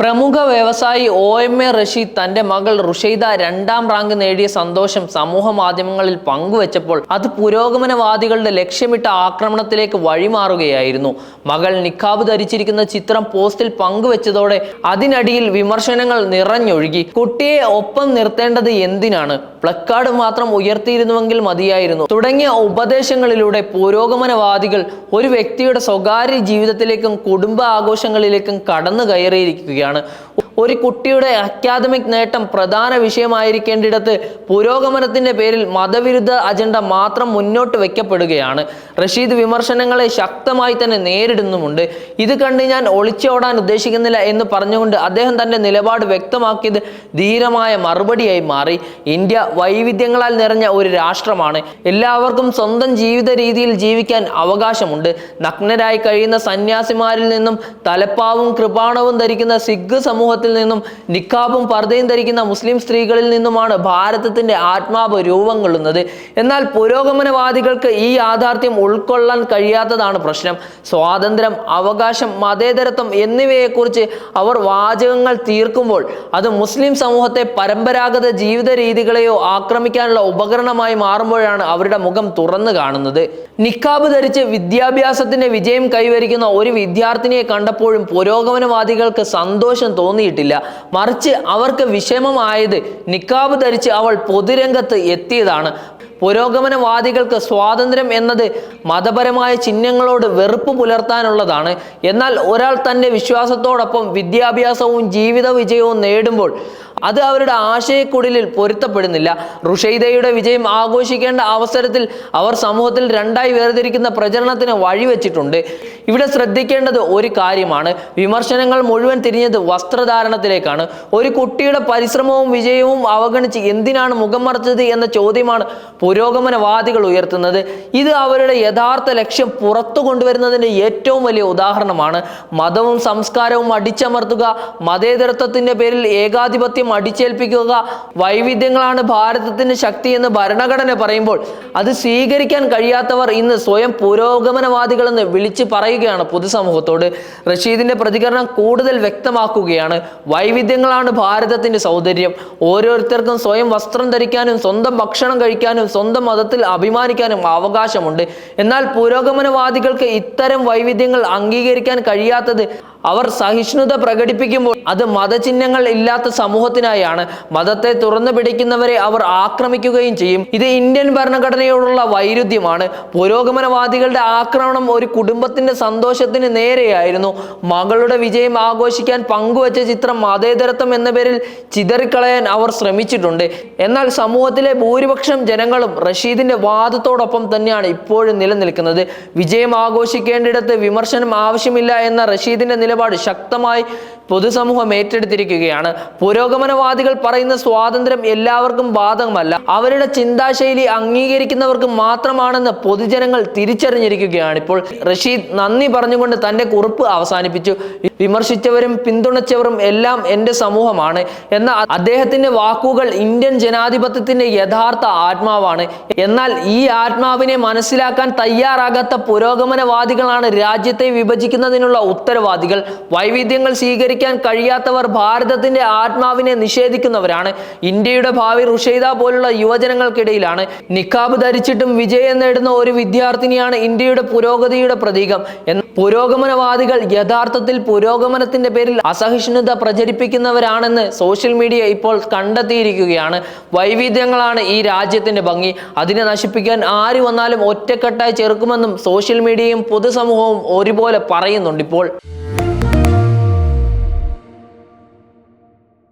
പ്രമുഖ വ്യവസായി O M A Rasheed തന്റെ മകൾ റുഷൈദ രണ്ടാം റാങ്ക് നേടിയ സന്തോഷം സമൂഹ മാധ്യമങ്ങളിൽ പങ്കുവച്ചപ്പോൾ അത് പുരോഗമനവാദികളുടെ ലക്ഷ്യമിട്ട ആക്രമണത്തിലേക്ക് വഴിമാറുകയായിരുന്നു. മകൾ നിക്കാബ് ധരിച്ചിരിക്കുന്ന ചിത്രം പോസ്റ്റിൽ പങ്കുവച്ചതോടെ അതിനടിയിൽ വിമർശനങ്ങൾ നിറഞ്ഞൊഴുകി. കുട്ടിയെ ഒപ്പം നിർത്തേണ്ടത് എന്തിനാണ്? പ്ലക്കാർഡ് മാത്രം ഉയർത്തിയിരുന്നുവെങ്കിൽ മതിയായിരുന്നു. തുടങ്ങിയ ഉപദേശങ്ങളിലൂടെ പുരോഗമനവാദികൾ ഒരു വ്യക്തിയുടെ സ്വകാര്യ ജീവിതത്തിലേക്കും കുടുംബ ആഘോഷങ്ങളിലേക്കും കടന്നു കയറിയിരിക്കുകയാണ് ഒരു കുട്ടിയുടെ അക്കാദമിക് നേട്ടം പ്രധാന വിഷയമായിരിക്കേണ്ടിടത്ത് പുരോഗമനത്തിന്റെ പേരിൽ മതവിരുദ്ധ അജണ്ട മാത്രം മുന്നോട്ട് വെക്കപ്പെടുകയാണ്. റഷീദ് വിമർശനങ്ങളെ ശക്തമായി തന്നെ നേരിടുന്നുമുണ്ട്. ഇത് കണ്ട് ഞാൻ ഒളിച്ചോടാൻ ഉദ്ദേശിക്കുന്നില്ല എന്ന് പറഞ്ഞുകൊണ്ട് അദ്ദേഹം തന്റെ നിലപാട് വ്യക്തമാക്കിയത് ധീരമായ മറുപടിയായി മാറി. ഇന്ത്യ വൈവിധ്യങ്ങളാൽ നിറഞ്ഞ ഒരു രാഷ്ട്രമാണ്. എല്ലാവർക്കും സ്വന്തം ജീവിത രീതിയിൽ ജീവിക്കാൻ അവകാശമുണ്ട്. നഗ്നരായി കഴിയുന്ന സന്യാസിമാരിൽ നിന്നും തലപ്പാവും കൃപാണവും ധരിക്കുന്ന സിഖ് സമൂഹത്തിൽ നിന്നും നിക്കാബും പർദ്ദയും ധരിക്കുന്ന മുസ്ലിം സ്ത്രീകളിൽ നിന്നുമാണ് ഭാരതത്തിന്റെ ആത്മാവ് രൂപം കൊള്ളുന്നത് എന്നാൽ പുരോഗമനവാദികൾക്ക് ഈ യാഥാർത്ഥ്യം ഉൾക്കൊള്ളാൻ കഴിയാത്തതാണ് പ്രശ്നം. സ്വാതന്ത്ര്യം അവകാശം മതേതരത്വം എന്നിവയെക്കുറിച്ച് അവർ വാചകങ്ങൾ തീർക്കുമ്പോൾ അത് മുസ്ലിം സമൂഹത്തെ പരമ്പരാഗത ജീവിത രീതികളെയോ ആക്രമിക്കാനുള്ള ഉപകരണമായി മാറുമ്പോഴാണ് അവരുടെ മുഖം തുറന്നു കാണുന്നത്. നിക്കാബ് ധരിച്ച് വിദ്യാഭ്യാസത്തിന്റെ വിജയം കൈവരിക്കുന്ന ഒരു വിദ്യാർത്ഥിനിയെ കണ്ടപ്പോഴും പുരോഗമനവാദികൾക്ക് സന്തോഷം തോന്നിയിട്ടില്ല. മറിച്ച് അവർക്ക് വിഷമമായത് നിക്കാബ് ധരിച്ച് അവൾ പൊതുരംഗത്ത് എത്തിയതാണ്. പുരോഗമനവാദികൾക്ക് സ്വാതന്ത്ര്യം എന്നത് മതപരമായ ചിഹ്നങ്ങളോട് വെറുപ്പ് പുലർത്താനുള്ളതാണ്. എന്നാൽ ഒരാൾ തന്റെ വിശ്വാസത്തോടൊപ്പം വിദ്യാഭ്യാസവും ജീവിത വിജയവും നേടുമ്പോൾ അത് അവരുടെ ആശയക്കുടലിൽ പൊരുത്തപ്പെടുന്നില്ല. റുഷൈദയുടെ വിജയം ആഘോഷിക്കേണ്ട അവസരത്തിൽ അവർ സമൂഹത്തിൽ രണ്ടായി വേർതിരിക്കുന്ന പ്രചരണത്തിന് വഴിവെച്ചിട്ടുണ്ട്. ഇവിടെ ശ്രദ്ധിക്കേണ്ടത് ഒരു കാര്യമാണ്. വിമർശനങ്ങൾ മുഴുവൻ തിരിഞ്ഞത് വസ്ത്രധാരണത്തിലേക്കാണ്. ഒരു കുട്ടിയുടെ പരിശ്രമവും വിജയവും അവഗണിച്ച് എന്തിനാണ് മുഖം മറച്ചത് എന്ന ചോദ്യമാണ് പുരോഗമനവാദികൾ ഉയർത്തുന്നത്. ഇത് അവരുടെ യഥാർത്ഥ ലക്ഷ്യം പുറത്തു കൊണ്ടുവരുന്നതിന്റെ ഏറ്റവും വലിയ ഉദാഹരണമാണ്. മതവും സംസ്കാരവും അടിച്ചമർത്തുക മതേതരത്വത്തിന്റെ പേരിൽ ഏകാധിപത്യം അടിച്ചേൽപ്പിക്കുക വൈവിധ്യങ്ങളാണ് ഭാരതത്തിന്റെ ശക്തി എന്ന് ഭരണഘടന പറയുമ്പോൾ അത് സ്വീകരിക്കാൻ കഴിയാത്തവർ ഇന്ന് സ്വയം പുരോഗമനവാദികളെന്ന് വിളിച്ചു പറയുകയാണ് പൊതുസമൂഹത്തോട്. റഷീദിന്റെ പ്രതികരണം കൂടുതൽ വ്യക്തമാക്കുകയാണ്. വൈവിധ്യങ്ങളാണ് ഭാരതത്തിന്റെ സൗന്ദര്യം. ഓരോരുത്തർക്കും സ്വയം വസ്ത്രം ധരിക്കാനും സ്വന്തം ഭക്ഷണം കഴിക്കാനും സ്വന്തം മതത്തിൽ അഭിമാനിക്കാനും അവകാശമുണ്ട്. എന്നാൽ പുരോഗമനവാദികൾക്ക് ഇത്തരം വൈവിധ്യങ്ങൾ അംഗീകരിക്കാൻ കഴിയാത്തത് അവർ സഹിഷ്ണുത പ്രകടിപ്പിക്കുമ്പോൾ അത് മതചിഹ്നങ്ങൾ ഇല്ലാത്ത സമൂഹത്തിനായാണ്. മതത്തെ തുറന്നു പിടിക്കുന്നവരെ അവർ ആക്രമിക്കുകയും ചെയ്യും. ഇത് ഇന്ത്യൻ ഭരണഘടനയോടുള്ള വൈരുദ്ധ്യമാണ്. പുരോഗമനവാദികളുടെ ആക്രമണം ഒരു കുടുംബത്തിന്റെ സന്തോഷത്തിന് നേരെയായിരുന്നു. മകളുടെ വിജയം ആഘോഷിക്കാൻ പങ്കുവച്ച ചിത്രം മതേതരത്വം എന്ന പേരിൽ ചിതറിക്കളയാൻ അവർ ശ്രമിച്ചിട്ടുണ്ട്. എന്നാൽ സമൂഹത്തിലെ ഭൂരിപക്ഷം ജനങ്ങളും റഷീദിന്റെ വാദത്തോടൊപ്പം തന്നെയാണ് ഇപ്പോഴും നിലനിൽക്കുന്നത്. വിജയം ആഘോഷിക്കേണ്ടിടത്ത് വിമർശനം ആവശ്യമില്ല എന്ന റഷീദിന്റെ നിലപാട് ശക്തമായി പൊതുസമൂഹം ഏറ്റെടുത്തിരിക്കുകയാണ്. പുരോഗമനവാദികൾ പറയുന്ന സ്വാതന്ത്ര്യം എല്ലാവർക്കും ബാധകമല്ല. അവരുടെ ചിന്താശൈലി അംഗീകരിക്കുന്നവർക്ക് മാത്രമാണെന്ന് പൊതുജനങ്ങൾ തിരിച്ചറിഞ്ഞിരിക്കുകയാണ്. ഇപ്പോൾ റഷീദ് നന്ദി പറഞ്ഞുകൊണ്ട് തന്റെ കുറിപ്പ് അവസാനിപ്പിച്ചു. വിമർശിച്ചവരും പിന്തുണച്ചവരും എല്ലാം എന്റെ സമൂഹമാണ് എന്ന അദ്ദേഹത്തിന്റെ വാക്കുകൾ ഇന്ത്യൻ ജനാധിപത്യത്തിന്റെ യഥാർത്ഥ ആത്മാവാണ്. എന്നാൽ ഈ ആത്മാവിനെ മനസ്സിലാക്കാൻ തയ്യാറാകാത്ത പുരോഗമനവാദികളാണ് രാജ്യത്തെ വിഭജിക്കുന്നതിനുള്ള ഉത്തരവാദികൾ. വൈവിധ്യങ്ങൾ സ്വീകരിക്കാൻ കഴിയാത്തവർ ഭാരതത്തിന്റെ ആത്മാവിനെ നിഷേധിക്കുന്നവരാണ്. ഇന്ത്യയുടെ ഭാവി റുഷൈദ പോലുള്ള യുവജനങ്ങൾക്കിടയിലാണ്. നിക്കാബ് ധരിച്ചിട്ടും വിജയം നേടുന്ന ഒരു വിദ്യാർത്ഥിനിയാണ് ഇന്ത്യയുടെ പുരോഗതിയുടെ പ്രതീകം. എന്ന പുരോഗമനവാദികൾ യഥാർത്ഥത്തിൽ പുരോഗമനത്തിന്റെ പേരിൽ അസഹിഷ്ണുത പ്രചരിപ്പിക്കുന്നവരാണെന്ന് സോഷ്യൽ മീഡിയ ഇപ്പോൾ കണ്ടെത്തിയിരിക്കുകയാണ്. വൈവിധ്യങ്ങളാണ് ഈ രാജ്യത്തിന്റെ ഭംഗി. അതിനെ നശിപ്പിക്കാൻ ആര് വന്നാലും ഒറ്റക്കെട്ടായി ചെറുക്കുമെന്നും സോഷ്യൽ മീഡിയയും പൊതുസമൂഹവും ഒരുപോലെ പറയുന്നുണ്ട് ഇപ്പോൾ